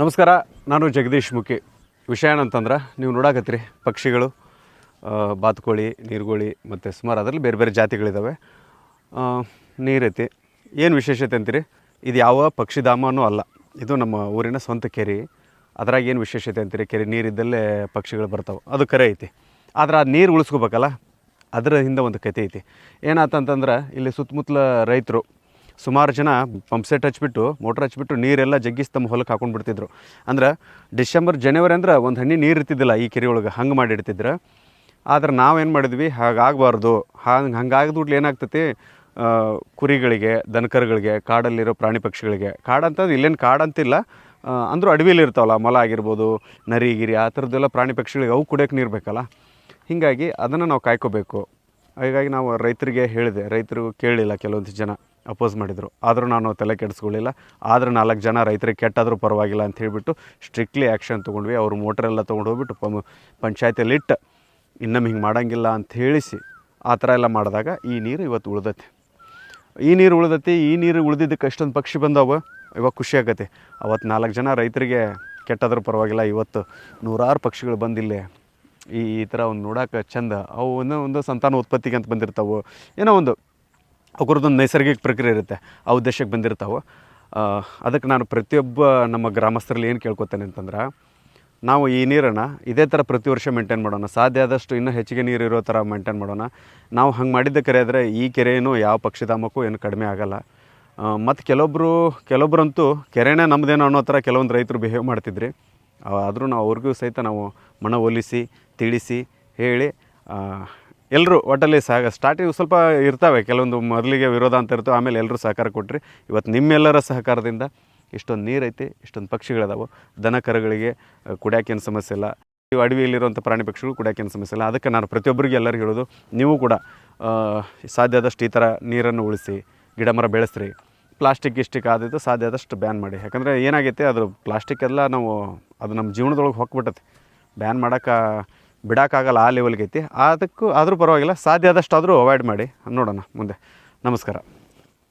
ನಮಸ್ಕಾರ, ನಾನು ಜಗದೀಶ್ ಮುಖಿ. ವಿಷಯ ಏನಂತಂದ್ರೆ, ನೀವು ನೋಡಾಕತ್ತೀರಿ, ಪಕ್ಷಿಗಳು ಬಾತುಕೋಳಿ, ನೀರುಗೋಳಿ ಮತ್ತು ಸುಮಾರು ಅದರಲ್ಲಿ ಬೇರೆ ಬೇರೆ ಜಾತಿಗಳಿದ್ದಾವೆ ನೀರೈತಿ. ಏನು ವಿಶೇಷತೆ ಅಂತೀರಿ? ಇದು ಯಾವ ಪಕ್ಷಿಧಾಮನೂ ಅಲ್ಲ. ಇದು ನಮ್ಮ ಊರಿನ ಸ್ವಂತ ಕೆರೆ. ಅದ್ರಾಗ ಏನು ವಿಶೇಷತೆ ಅಂತೀರಿ? ಕೆರೆ ನೀರಿದ್ದಲ್ಲೇ ಪಕ್ಷಿಗಳು ಬರ್ತಾವೆ. ಅದು ಕರೆ ಐತಿ. ಆದ್ರೆ ಆ ನೀರು ಉಳಿಸ್ಕೋಬೇಕಲ್ಲ? ಅದರ ಹಿಂದೆ ಒಂದು ಕತೆ ಐತಿ. ಏನಾತಂತಂದ್ರೆ ಇಲ್ಲಿ ಸುತ್ತಮುತ್ತಲ ರೈತರು ಸುಮಾರು ಜನ ಪಂಪ್ ಸೆಟ್ ಹಚ್ಬಿಟ್ಟು, ಮೋಟ್ರ್ ಹಚ್ಬಿಟ್ಟು ನೀರೆಲ್ಲ ಜಗ್ಗಿಸಿ ತಮ್ಮ ಹೊಲಕ್ಕೆ ಹಾಕೊಂಡು ಬಿಡ್ತಿದ್ರು. ಅಂದ್ರೆ ಡಿಸೆಂಬರ್, ಜನವರಿ ಅಂದ್ರೆ ಒಂದು ಹಣ್ಣಿ ನೀರು ಇರ್ತಿದ್ದಿಲ್ಲ ಈ ಕೆರೆ ಒಳಗೆ, ಹಂಗೆ ಮಾಡಿಡ್ತಿದ್ರು. ಆದ್ರೆ ನಾವೇನು ಮಾಡಿದ್ವಿ? ಹಾಗಾಗಬಾರ್ದು. ಹಂಗೆ ಹಂಗಾಗದ್ಬಿಟ್ಲೆ ಏನಾಗ್ತೈತಿ? ಕುರಿಗಳಿಗೆ, ದನಕರುಗಳಿಗೆ, ಕಾಡಲ್ಲಿರೋ ಪ್ರಾಣಿ ಪಕ್ಷಿಗಳಿಗೆ. ಕಾಡಂತಂದ್ರೆ ಇಲ್ಲೇನು ಕಾಡಂತಿಲ್ಲ ಅಂದರೂ ಅಡವಿಯಲ್ಲಿ ಇರ್ತಾವಲ್ಲ, ಮೊಲ ಆಗಿರ್ಬೋದು, ನರಿ, ಗಿರಿ, ಆ ಥರದ್ದೆಲ್ಲ ಪ್ರಾಣಿ ಪಕ್ಷಿಗಳಿಗೆ ಅವು ಕುಡಿಯೋಕೆ ನೀರು ಬೇಕಲ್ಲ? ಹೀಗಾಗಿ ಅದನ್ನು ನಾವು ಕಾಯ್ಕೋಬೇಕು. ಹಾಗಾಗಿ ನಾವು ರೈತರಿಗೆ ಹೇಳಿದೆ, ರೈತರು ಕೇಳಲಿಲ್ಲ ಕೆಲವೊಂದು ಜನ ಅಪೋಸ್ ಮಾಡಿದರು. ಆದರೂ ನಾನು ತಲೆ ಕೆಡಿಸ್ಕೊಳ್ಳಿಲ್ಲ. ಆದ್ರೆ ನಾಲ್ಕು ಜನ ರೈತರಿಗೆ ಕೆಟ್ಟಾದರೂ ಪರವಾಗಿಲ್ಲ ಅಂತ ಹೇಳಿಬಿಟ್ಟು ಸ್ಟ್ರಿಕ್ಟ್ಲಿ ಆ್ಯಕ್ಷನ್ ತೊಗೊಂಡ್ವಿ. ಅವ್ರು ಮೋಟ್ರೆಲ್ಲ ತೊಗೊಂಡು ಹೋಗ್ಬಿಟ್ಟು ಪಂ, ಪಂಚಾಯತಿಯಲ್ಲಿ ಇಟ್ಟು ಇನ್ನೊಮ್ಮೆ ಹಿಂಗೆ ಮಾಡೋಂಗಿಲ್ಲ ಅಂತ ಹೇಳಿಸಿ ಆ ಥರ ಎಲ್ಲ ಮಾಡಿದಾಗ ಈ ನೀರು ಇವತ್ತು ಉಳ್ದೈತಿ. ಈ ನೀರು ಉಳ್ದೈತಿ, ಈ ನೀರು ಉಳ್ದಿದ್ದಕ್ಕೆ ಅಷ್ಟೊಂದು ಪಕ್ಷಿ ಬಂದವು? ಇವಾಗ ಖುಷಿ ಆಗತ್ತೆ. ಅವತ್ತು ನಾಲ್ಕು ಜನ ರೈತರಿಗೆ ಕೆಟ್ಟಾದರೂ ಪರವಾಗಿಲ್ಲ, ಇವತ್ತು ನೂರಾರು ಪಕ್ಷಿಗಳು ಬಂದಿಲ್ಲೇ. ಈ ಈ ಥರ ಒಂದು ನೋಡೋಕೆ ಚಂದ. ಅವು ಒಂದೋ ಒಂದು ಸಂತಾನ ಉತ್ಪತ್ತಿಗೆ ಅಂತ ಬಂದಿರ್ತಾವೆ. ಏನೋ ಒಂದು ಅವ್ರದ್ದೊಂದು ನೈಸರ್ಗಿಕ ಪ್ರಕ್ರಿಯೆ ಇರುತ್ತೆ. ಆ ಉದ್ದೇಶಕ್ಕೆ ಬಂದಿರ್ತಾವೆ. ಅದಕ್ಕೆ ನಾನು ಪ್ರತಿಯೊಬ್ಬ ನಮ್ಮ ಗ್ರಾಮಸ್ಥರಲ್ಲಿ ಏನು ಕೇಳ್ಕೊತೇನೆ ಅಂತಂದ್ರೆ, ನಾವು ಈ ನೀರನ್ನು ಇದೇ ಥರ ಪ್ರತಿ ವರ್ಷ ಮೇಂಟೈನ್ ಮಾಡೋಣ. ಸಾಧ್ಯ ಆದಷ್ಟು ಇನ್ನೂ ಹೆಚ್ಚಿಗೆ ನೀರು ಇರೋ ಥರ ಮೇಂಟೈನ್ ಮಾಡೋಣ. ನಾವು ಹಂಗೆ ಮಾಡಿದ್ದ ಕೆರೆ ಆದರೆ ಈ ಕೆರೆಯೂ ಯಾವ ಪಕ್ಷಿಧಾಮಕ್ಕೂ ಏನು ಕಡಿಮೆ ಆಗಲ್ಲ. ಮತ್ತು ಕೆಲವೊಬ್ಬರು ಕೆಲವೊಬ್ಬರಂತೂ ಕೆರೆನೇ ನಮ್ಮದೇನೋ ಅನ್ನೋ ಥರ ಕೆಲವೊಂದು ರೈತರು ಬಿಹೇವ್ ಮಾಡ್ತಿದ್ರಿ. ಆದರೂ ನಾವು ಅವ್ರಿಗೂ ಸಹಿತ ನಾವು ಮನ ಒಲಿಸಿ, ತಿಳಿಸಿ ಹೇಳಿ ಎಲ್ಲರೂ ಒಟ್ಟಲ್ಲಿ ಸಹ ಸ್ಟಾರ್ಟಿಂಗ್ ಸ್ವಲ್ಪ ಇರ್ತವೆ. ಕೆಲವೊಂದು ಮೊದಲಿಗೆ ವಿರೋಧ ಅಂತ ಇರ್ತವೆ. ಆಮೇಲೆ ಎಲ್ಲರೂ ಸಹಕಾರ ಕೊಟ್ಟರೆ ಇವತ್ತು ನಿಮ್ಮೆಲ್ಲರ ಸಹಕಾರದಿಂದ ಇಷ್ಟೊಂದು ನೀರೈತಿ, ಇಷ್ಟೊಂದು ಪಕ್ಷಿಗಳಿದಾವೆ. ದನ ಕರುಗಳಿಗೆ ಕುಡಿಯೋಕೇನು ಸಮಸ್ಯೆ ಇಲ್ಲ. ಇವು ಅಡವಿಯಲ್ಲಿರುವಂಥ ಪ್ರಾಣಿ ಪಕ್ಷಿಗಳು ಕುಡ್ಯಾಕೇನು ಸಮಸ್ಯೆ ಇಲ್ಲ. ಅದಕ್ಕೆ ನಾನು ಪ್ರತಿಯೊಬ್ಬರಿಗೆ ಎಲ್ಲರಿಗೂ ಹೇಳೋದು, ನೀವು ಕೂಡ ಸಾಧ್ಯದಷ್ಟು ಈ ಥರ ನೀರನ್ನು ಉಳಿಸಿ ಗಿಡ ಮರ ಬೆಳೆಸ್ರಿ. ಪ್ಲಾಸ್ಟಿಕ್ ಗಿಸ್ಟಿಕ್ ಆದಿದ್ದು ಸಾಧ್ಯ ಆದಷ್ಟು ಬ್ಯಾನ್ ಮಾಡಿ. ಯಾಕಂದರೆ ಏನಾಗೈತೆ, ಅದು ಪ್ಲಾಸ್ಟಿಕ್ ಎಲ್ಲ ನಾವು ಅದು ನಮ್ಮ ಜೀವನದೊಳಗೆ ಹೊಕ್ಬಿಟ್ಟೈತಿ ಬ್ಯಾನ್ ಮಾಡೋಕೆ ಬಿಡೋಕ್ಕಾಗಲ್ಲ ಆ ಲೆವೆಲ್ಗೆ ಐತಿ ಅದಕ್ಕೂ ಆದರೂ ಪರವಾಗಿಲ್ಲ, ಸಾಧ್ಯ ಆದಷ್ಟು ಆದರೂ ಅವಾಯ್ಡ್ ಮಾಡಿ. ನೋಡೋಣ ಮುಂದೆ. ನಮಸ್ಕಾರ.